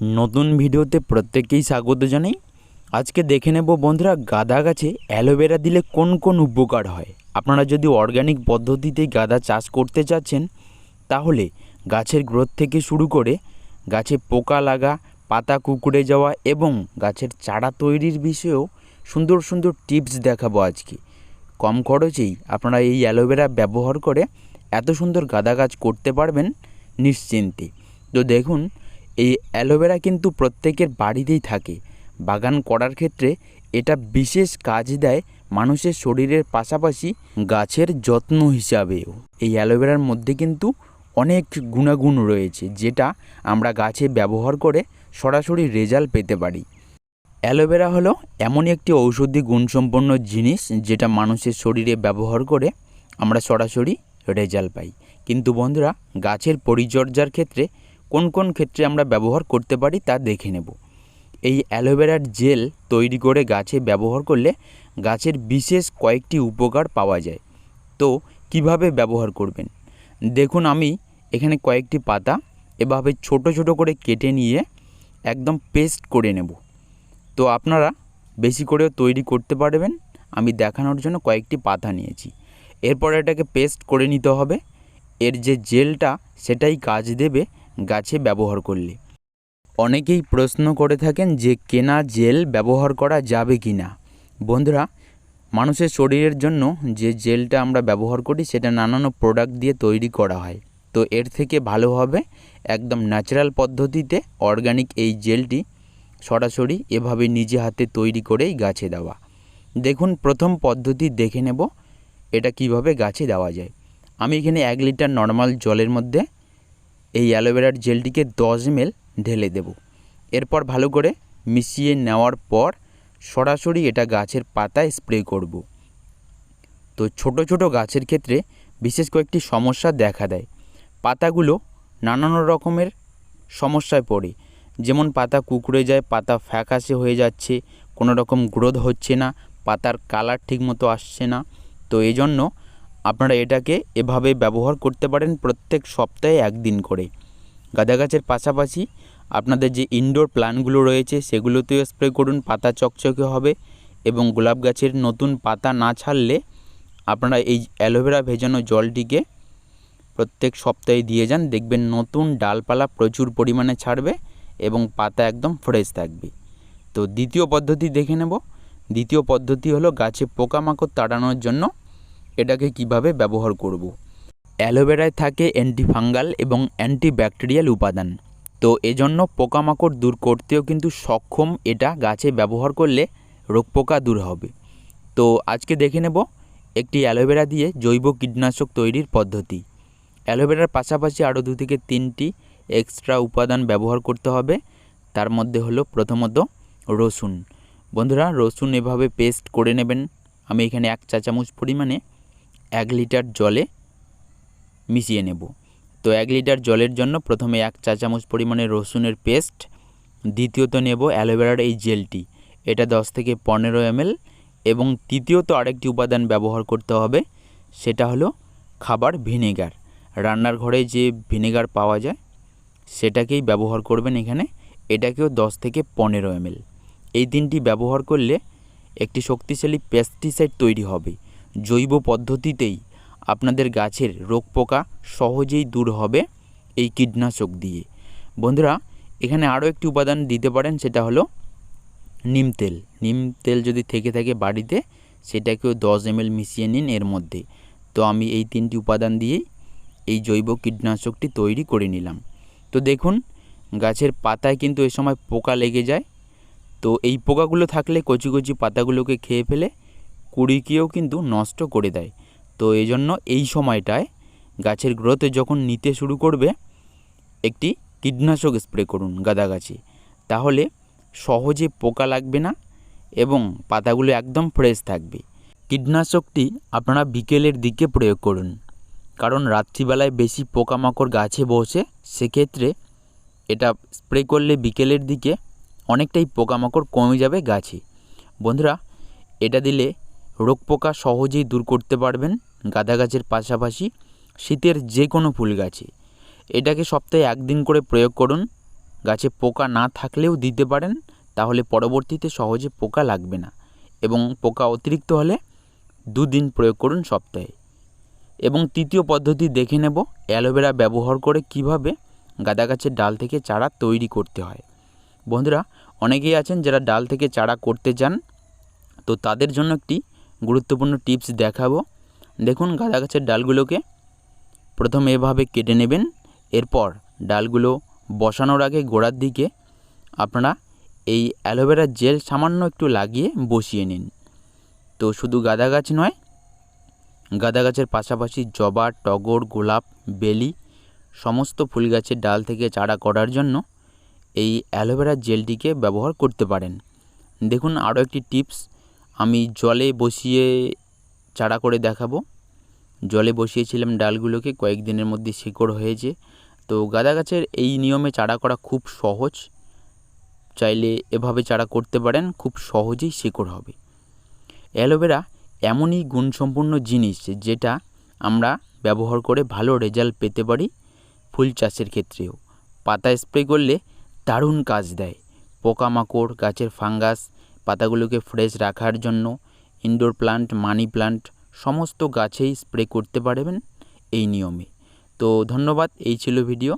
নতুন ভিডিওতে প্রত্যেককেই স্বাগত জানাই। আজকে দেখে নেব বন্ধুরা, গাঁদা গাছে অ্যালোভেরা দিলে কোন কোন উপকার হয়? আপনারা যদি অর্গানিক পদ্ধতিতে গাঁদা চাষ করতে চাচ্ছেন, তাহলে গাছের গ্রোথ থেকে শুরু করে গাছে পোকা লাগা, পাতা কুকুড়ে যাওয়া এবং গাছের চারা তৈরির বিষয়েও সুন্দর সুন্দর টিপস দেখাবো আজকে। কম খরচেই আপনারা এই অ্যালোভেরা ব্যবহার করে এত সুন্দর গাঁদা গাছ করতে পারবেন নিশ্চিন্তে। তো দেখুন এই অ্যালোভেরা কিন্তু প্রত্যেকের বাড়িতেই থাকে। বাগান করার ক্ষেত্রে এটা বিশেষ কাজ দেয় মানুষের শরীরের পাশাপাশি গাছের যত্ন হিসাবেও। এই অ্যালোভেরার মধ্যে কিন্তু অনেক গুণাগুণ রয়েছে, যেটা আমরা গাছে ব্যবহার করে সরাসরি রেজাল্ট পেতে পারি। অ্যালোভেরা হলো এমনই একটি ঔষধি গুণসম্পন্ন জিনিস যেটা মানুষের শরীরে ব্যবহার করে আমরা সরাসরি রেজাল্ট পাই। কিন্তু বন্ধুরা, গাছের পরিচর্যার ক্ষেত্রে কোন কোন ক্ষেত্রে আমরা ব্যবহার করতে পারি তা দেখে নেব। এই অ্যালোভেরার জেল তৈরি করে গাছে ব্যবহার করলে গাছের বিশেষ কয়েকটি উপকার পাওয়া যায়। তো, কীভাবে ব্যবহার করবেন? দেখুন, আমি এখানে কয়েকটি পাতা এভাবে ছোট ছোট করে কেটে নিয়ে একদম পেস্ট করে নেব। তো, আপনারা বেশি করেও তৈরি করতে পারবেন। আমি দেখানোর জন্য কয়েকটি পাতা নিয়েছি। এরপর এটাকে পেস্ট করে নিতে হবে। এর যে জেলটা, সেটাই কাজ দেবে গাছে ব্যবহার করলে। অনেকেই প্রশ্ন করে থাকেন যে কেনা জেল ব্যবহার করা যাবে কি না বন্ধুরা, মানুষের শরীরের জন্য যে জেলটা আমরা ব্যবহার করি, সেটা নানান প্রোডাক্ট দিয়ে তৈরি করা হয়। তো এর থেকে ভালো হবে একদম ন্যাচারাল পদ্ধতিতে অর্গানিক এই জেলটি সরাসরি এভাবে নিজে হাতে তৈরি করেই গাছে দেওয়া। দেখুন, প্রথম পদ্ধতি দেখে নেব এটা কীভাবে গাছে দেওয়া যায়। আমি এখানে এক লিটার নর্মাল জলের মধ্যে এই অ্যালোভেরার জেলটিকে দশ এমএল ঢেলে দেব। এরপর ভালো করে মিশিয়ে নেওয়ার পর সরাসরি এটা গাছের পাতায় স্প্রে করব। তো ছোট ছোট গাছের ক্ষেত্রে বিশেষ কয়েকটি সমস্যা দেখা দেয়। পাতাগুলো নানান রকমের সমস্যায় পড়ে। যেমন পাতা কুকড়ে যায়, পাতা ফ্যাকাশে হয়ে যাচ্ছে, কোনো রকম গ্রোথ হচ্ছে না, পাতার কালার ঠিকমতো আসছে না। তো এই জন্য আপনারা এটাকে এভাবে ব্যবহার করতে পারেন প্রত্যেক সপ্তাহে একদিন করে। গাঁদা গাছের পাশাপাশি আপনাদের যে ইনডোর প্ল্যান্টগুলো রয়েছে সেগুলোতেও স্প্রে করুন, পাতা চকচকে হবে এবং গোলাপ গাছের নতুন পাতা না ছাড়লে আপনারা এই অ্যালোভেরা ভেজানো জলটিকে প্রত্যেক সপ্তাহে দিয়ে যান, দেখবেন নতুন ডালপালা প্রচুর পরিমাণে ছাড়বে এবং পাতা একদম ফ্রেশ থাকবে। তো দ্বিতীয় পদ্ধতি দেখে নেব। দ্বিতীয় পদ্ধতি হলো গাছে পোকামাকড় তাড়ানোর জন্য এটাকে কীভাবে ব্যবহার করব। অ্যালোভেরায় থাকে অ্যান্টিফাঙ্গাল এবং অ্যান্টিব্যাকটেরিয়াল উপাদান। তো এজন্য পোকামাকড় দূর করতেও কিন্তু সক্ষম এটা গাছে ব্যবহার করলে রোগ পোকা দূর হবে। তো আজকে দেখে নেব একটি অ্যালোভেরা দিয়ে জৈব কীটনাশক তৈরির পদ্ধতি। অ্যালোভেরার পাশাপাশি আরও দু থেকে তিনটি এক্সট্রা উপাদান ব্যবহার করতে হবে। তার মধ্যে হলো প্রথমত রসুন। বন্ধুরা, রসুন এভাবে পেস্ট করে নেবেন। আমি এখানে এক চা চামচ পরিমাণে এক লিটার জলে মিশিয়ে নেব। তো এক লিটার জলের জন্য প্রথমে এক চা চামচ পরিমাণে রসুনের পেস্ট, দ্বিতীয়ত নেব অ্যালোভেরার এই জেলটি। এটা দশ থেকে পনেরো এমএল এবং তৃতীয়ত আরেকটি উপাদান ব্যবহার করতে হবে, সেটা হলো খাবার ভিনেগার। রান্নার ঘরে যে ভিনেগার পাওয়া যায়, সেটাকেই ব্যবহার করবেন এখানে। এটাকেও দশ থেকে পনেরো এমএল। এই তিনটি ব্যবহার করলে একটি শক্তিশালী পেস্টিসাইড তৈরি হবে। জৈব পদ্ধতিতেই আপনাদের গাছের রোগ পোকা সহজেই দূর হবে এই কীটনাশক দিয়ে। বন্ধুরা, এখানে আরও একটি উপাদান দিতে পারেন, সেটা হলো নিম তেল। নিম তেল যদি থেকে থাকে বাড়িতে, সেটাকেও দশ এমএল মিশিয়ে নিন এর মধ্যে। তো আমি এই তিনটি উপাদান দিয়েই এই জৈব কীটনাশকটি তৈরি করে নিলাম। তো দেখুন, গাছের পাতায় কিন্তু এ সময় পোকা লেগে যায়। তো এই পোকাগুলো থাকলে কচি কচি পাতাগুলোকে খেয়ে ফেলে কুড়িকেও কিন্তু নষ্ট করে দেয়। তো এই জন্য এই সময়টায় গাছের গ্রোথে যখন নিতে শুরু করবে, একটি কীটনাশক স্প্রে করুন গাদা গাছে। তাহলে সহজে পোকা লাগবে না এবং পাতাগুলো একদম ফ্রেশ থাকবে। কীটনাশকটি আপনারা বিকেলের দিকে প্রয়োগ করুন। কারণ রাত্রিবেলায় বেশি পোকামাকড় গাছে বসে, সেক্ষেত্রে এটা স্প্রে করলে বিকেলের দিকে অনেকটাই পোকামাকড় কমে যাবে গাছে। বন্ধুরা, এটা দিলে রোগ পোকা সহজেই দূর করতে পারবেন গাঁদা গাছের পাশাপাশি শীতের যে কোনো ফুল গাছে। এটাকে সপ্তাহে একদিন করে প্রয়োগ করুন। গাছে পোকা না থাকলেও দিতে পারেন, তাহলে পরবর্তীতে সহজে পোকা লাগবে না এবং পোকা অতিরিক্ত হলে দুদিন প্রয়োগ করুন সপ্তাহে। এবং তৃতীয় পদ্ধতি দেখে নেব, অ্যালোভেরা ব্যবহার করে কীভাবে গাঁদা গাছের ডাল থেকে চারা তৈরি করতে হয়। বন্ধুরা, অনেকেই আছেন যারা ডাল থেকে চারা করতে চান, তো তাদের জন্য একটি গুরুত্বপূর্ণ টিপস দেখাবো। দেখুন গাঁদা গাছের ডালগুলোকে। প্রথম এভাবে কেটে নেবেন। এরপর ডালগুলো বসানোর আগে গোড়ার দিকে আপনারা এই অ্যালোভেরা জেল সামান্য একটু লাগিয়ে বসিয়ে নিন। তো শুধু গাঁদা গাছ নয় গাঁদা গাছের পাশাপাশি জবা, টগর, গোলাপ, বেলি, সমস্ত ফুল গাছের ডাল থেকে চারা করার জন্য এই অ্যালোভেরা জেলটিকে ব্যবহার করতে পারেন। দেখুন আরও একটি টিপস আমি জলে বসিয়ে চারা করে দেখাবো। জলে বসিয়েছিলাম ডালগুলোকে, কয়েকদিনের মধ্যে শিকড় হয়েছে। তো গাঁদা গাছের এই নিয়মে চারা করা খুব সহজ। চাইলে এভাবে চারা করতে পারেন, খুব সহজেই শিকড় হবে। অ্যালোভেরা এমনই গুণসম্পন্ন জিনিস যেটা আমরা ব্যবহার করে ভালো রেজাল্ট পেতে পারি ফুল চাষের ক্ষেত্রেও। পাতা স্প্রে করলে দারুণ কাজ দেয়। পোকামাকড়, গাছের ফাঙ্গাস পাতাগুলোকে ফ্রেশ রাখার জন্য ইনডোর প্লান্ট মানি প্লান্ট সমস্ত গাছেই স্প্রে করতে পারবেন এই নিয়মে। তো ধন্যবাদ, এই ছিল ভিডিও